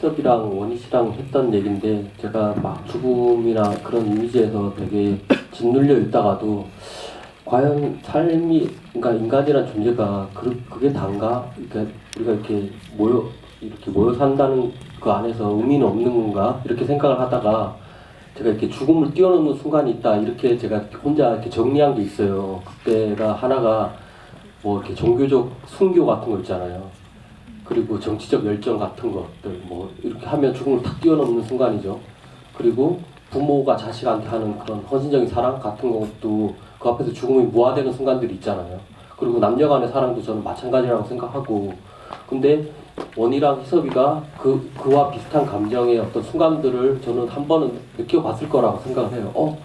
희섭이랑 원희 씨랑 했던 얘기인데 제가 막 죽음이나 그런 이미지에서 되게 짓눌려 있다가도 과연 삶이 그러니까 인간이란 존재가 그, 그게 단가? 그러니까 우리가 이렇게 모여 이렇게 모여 산다는 그 안에서 의미는 없는 건가? 이렇게 생각을 하다가 제가 이렇게 죽음을 뛰어넘는 순간이 있다 이렇게 제가 혼자 이렇게 정리한 게 있어요. 그때가 하나가 뭐 이렇게 종교적 순교 같은 거 있잖아요. 그리고 정치적 열정 같은 것들 뭐 이렇게 하면 죽음을 탁 뛰어넘는 순간이죠. 그리고 부모가 자식한테 하는 그런 헌신적인 사랑 같은 것도 그 앞에서 죽음이 무화되는 순간들이 있잖아요. 그리고 남녀간의 사랑도 저는 마찬가지라고 생각하고 근데 원이랑 희섭이가 그 그와 비슷한 감정의 어떤 순간들을 저는 한 번은 느껴봤을 거라고 생각을 해요. 어,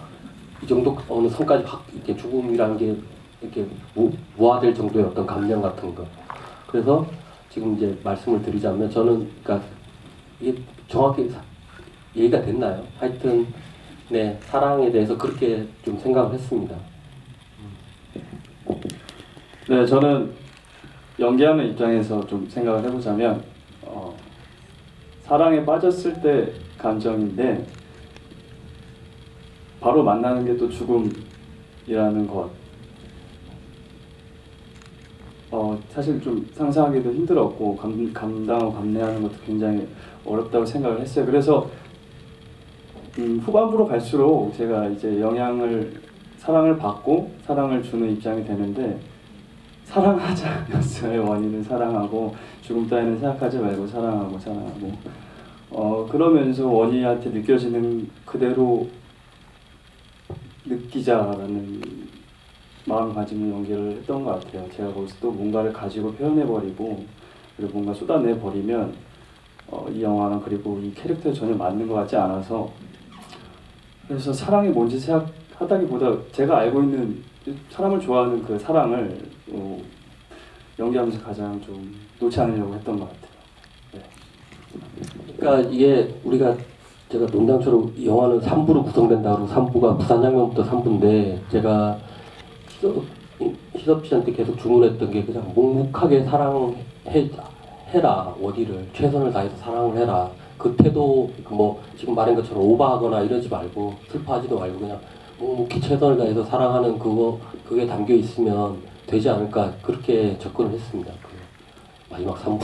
이 정도 어느 선까지 확 이렇게 죽음이라는 게 이렇게 무, 무화될 정도의 어떤 감정 같은 거. 그래서 지금 이제 말씀을 드리자면 저는 그러니까 이게 정확히 사- 얘기가 됐나요? 하여튼 네 사랑에 대해서 그렇게 좀 생각을 했습니다. 네, 저는 연기하는 입장에서 좀 생각을 해보자면 어, 사랑에 빠졌을 때 감정인데 바로 만나는 게 또 죽음이라는 것. 어, 사실 좀 상상하기도 힘들었고 감, 감당하고 감내하는 것도 굉장히 어렵다고 생각을 했어요. 그래서 음, 후반부로 갈수록 제가 이제 영향을 사랑을 받고 사랑을 주는 입장이 되는데 사랑하자였어요. 원인은 사랑하고 죽음 따위는 생각하지 말고 사랑하고 사랑하고 어 그러면서 원희한테 느껴지는 그대로 느끼자라는 마음가짐을 연기를 했던 것 같아요. 제가 거기서 또 뭔가를 가지고 표현해버리고 그리고 뭔가 쏟아내버리면 어, 이 영화는 그리고 이 캐릭터에 전혀 맞는 것 같지 않아서 그래서 사랑이 뭔지 생각하다기보다 제가 알고 있는 사람을 좋아하는 그 사랑을 어, 연기하면서 가장 좀 놓지 않으려고 했던 것 같아요. 그러니까 이게 우리가 제가 농담처럼 이 영화는 3부로 구성된다 그러고 3부가 부산 장면부터 3부인데 제가 희섭 씨한테 계속 주문했던 게 그냥 묵묵하게 사랑해 해라 원희를 최선을 다해서 사랑을 해라 그 태도 그뭐 지금 말한 것처럼 오버하거나 이러지 말고 슬퍼하지도 말고 그냥 묵묵히 최선을 다해서 사랑하는 그거 그게 담겨 있으면 되지 않을까 그렇게 접근을 했습니다. 그 마지막 3부.